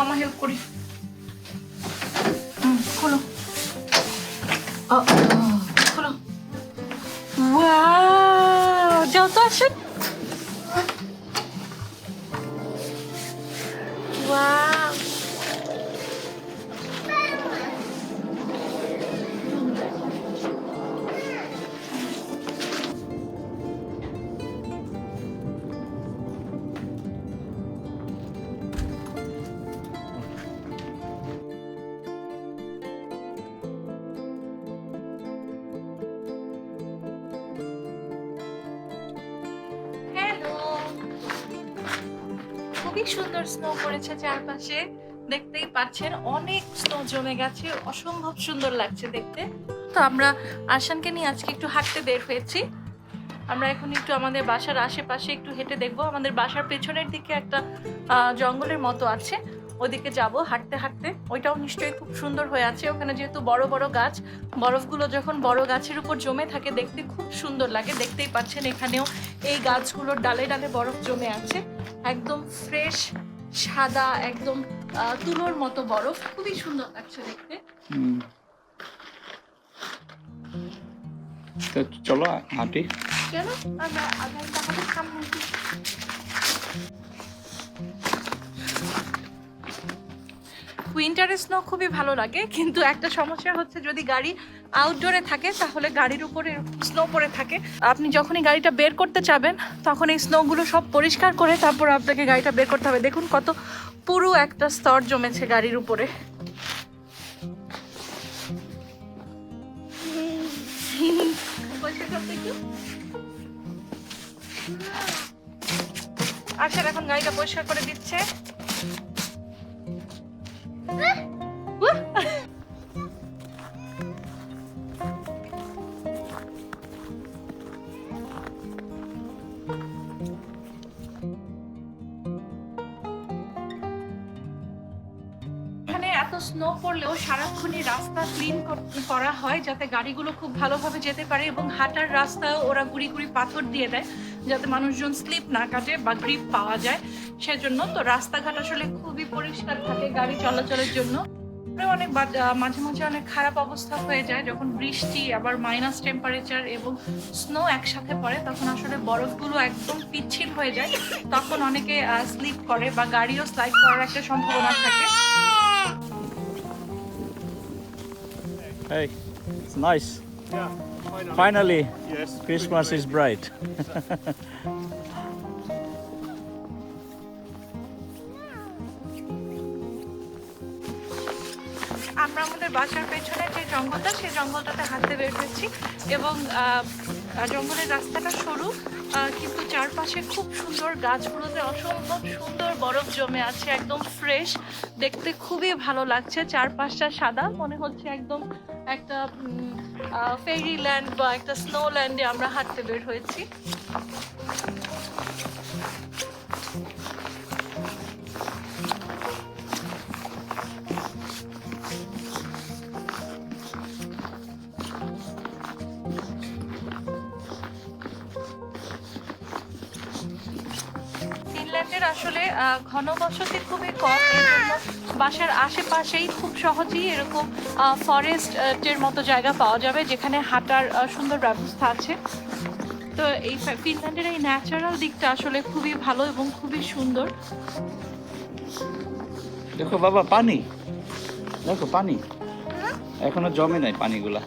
মামা হেল্প করি। খোলো। খোলো। যাও তো খুবই সুন্দর স্নো পড়েছে চারপাশে। দেখতেই পাচ্ছেন, অনেক স্নো জমে গেছে, অসম্ভব সুন্দর লাগছে দেখতে। তো আমরা আরশানকে নিয়ে আজকে একটু হাঁটতে বের হয়েছি। আমরা এখন একটু আমাদের বাসার আশেপাশে একটু হেঁটে দেখব। আমাদের বাসার পেছনের দিকে একটা জঙ্গলের মতো আছে। ওদিকে যাব হাঁটতে হাঁটতে। ওইটাও নিশ্চয়ই খুব সুন্দর হয়ে আছে। ওখানে যেহেতু বড় বড় গাছ, বরফগুলো যখন বড় গাছের উপর জমে থাকে, দেখতে খুব সুন্দর লাগে। দেখতেই পাচ্ছেন এখানেও এই গাছগুলোর ডালে ডালে বরফ জমে আছে। একদম ফ্রেশ সাদা একদম আহ, তুলোর মতো বরফ। খুবই সুন্দর লাগছে দেখতে। হুম। তো চলো হাঁটি চলো আমরা আমাদের সামনে উইন্টারে স্নো খুবই ভালো লাগে, কিন্তু একটা সমস্যা হচ্ছে যদি গাড়ি আউটডোরে থাকে, তাহলে গাড়ির উপরে স্নো পড়ে থাকে। আপনি যখনই গাড়িটা বের করতে চাবেন, তখন এই স্নোগুলো সব পরিষ্কার করে তারপর আপনাকে গাড়িটা বের করতে হবে। দেখুন কত পুরো একটা স্তর জমেছে গাড়ির উপরে। আচ্ছা এখন গাড়িটা পরিষ্কার করে দিচ্ছে। এখানে এত স্নো পড়লেও সারাক্ষণই রাস্তা ক্লিন করা হয় যাতে গাড়িগুলো খুব ভালোভাবে যেতে পারে এবং হাঁটার রাস্তায় ওরা গুড়ি গুড়ি পাথর দিয়ে দেয় যাতে মানুষজন স্লিপ না কাটে বা গ্রিপ পাওয়া যায়। সেজন্য তো রাস্তাঘাট আসলে খুবই পরিষ্কার থাকে গাড়ি চলাচলের জন্য। অনেক মাঝে মাঝে অনেক খারাপ অবস্থা হয়ে যায় যখন বৃষ্টি, আবার মাইনাস টেম্পারেচার এবং স্নো একসাথে পড়ে, তখন আসলে বরফগুলো একদম পিচ্ছিল হয়ে যায়। তখন অনেকে স্লিপ করে বা গাড়িও স্লাইড করার একটা সম্ভাবনা থাকে। Hey, it's nice. Yeah, finally. Finally, Yes. Christmas is bright. আমরা আমাদের বাসার পেছনে যে জঙ্গলটা সেই জঙ্গলটাতে হাঁটতে বের হয়েছি এবং জঙ্গলের রাস্তাটা সরু আহ, কিন্তু চারপাশে খুব সুন্দর গাছগুলোতে অসম্ভব সুন্দর বরফ জমে আছে একদম ফ্রেশ দেখতে খুবই ভালো লাগছে চারপাশটা সাদা মনে হচ্ছে একদম একটা ফেরি ল্যান্ড বা একটা স্নো ল্যান্ডে আমরা হাঁটতে বের হয়েছি। ফিনল্যান্ডের আসলে ঘনবসতি খুবই কম বাসার আশেপাশেই খুব সহজেই এরকম ফরেস্ট এর মতো জায়গা পাওয়া যাবে যেখানে হাঁটার সুন্দর ব্যবস্থা আছে। তো এই ফিনল্যান্ডের এই ন্যাচারাল দিকটা আসলে খুবই ভালো এবং খুবই সুন্দর। দেখো বাবা পানি। দেখো পানি। এখনও জমে নাই পানিগুলা।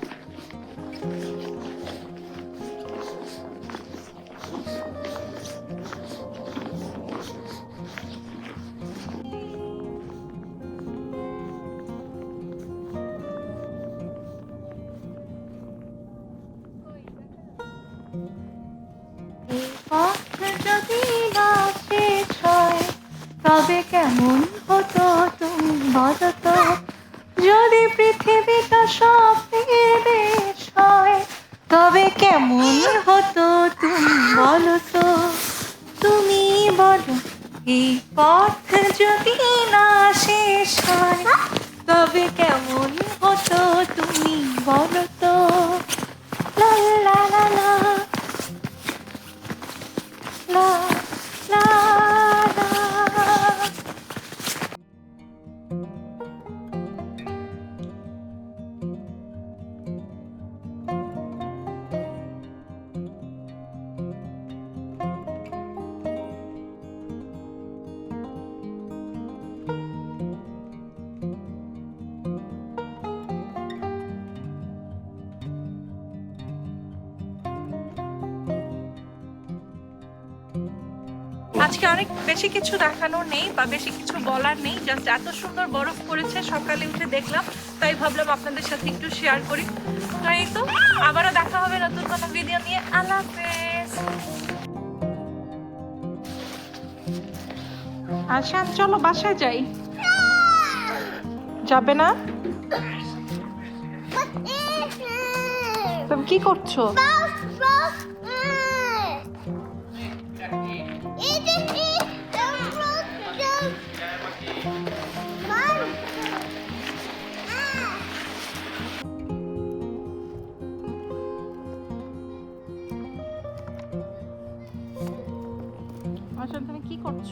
পৃথিবীটা স্বপ্নের হয় তবে কেমন হতো তুমি বলো তো? তুমি বলো, এই পথ যদি না শেষ হয়, তবে কেমন হতো তুমি বলো আজকে অনেক বেশি কিছু দেখানোর নেই বা বেশি কিছু বলার নেই জাস্ট এত সুন্দর বরফ পড়েছে সকালে উঠে দেখলাম তাই ভাবলাম আপনাদের সাথে একটু শেয়ার করি। তো এই তো আবারও দেখা হবে নতুন কোনো ভিডিও নিয়ে। আল্লাহ আশান চলো বাসায় যাই। যাবে না? তুমি কি করছ? আশান তুমি কি করছ?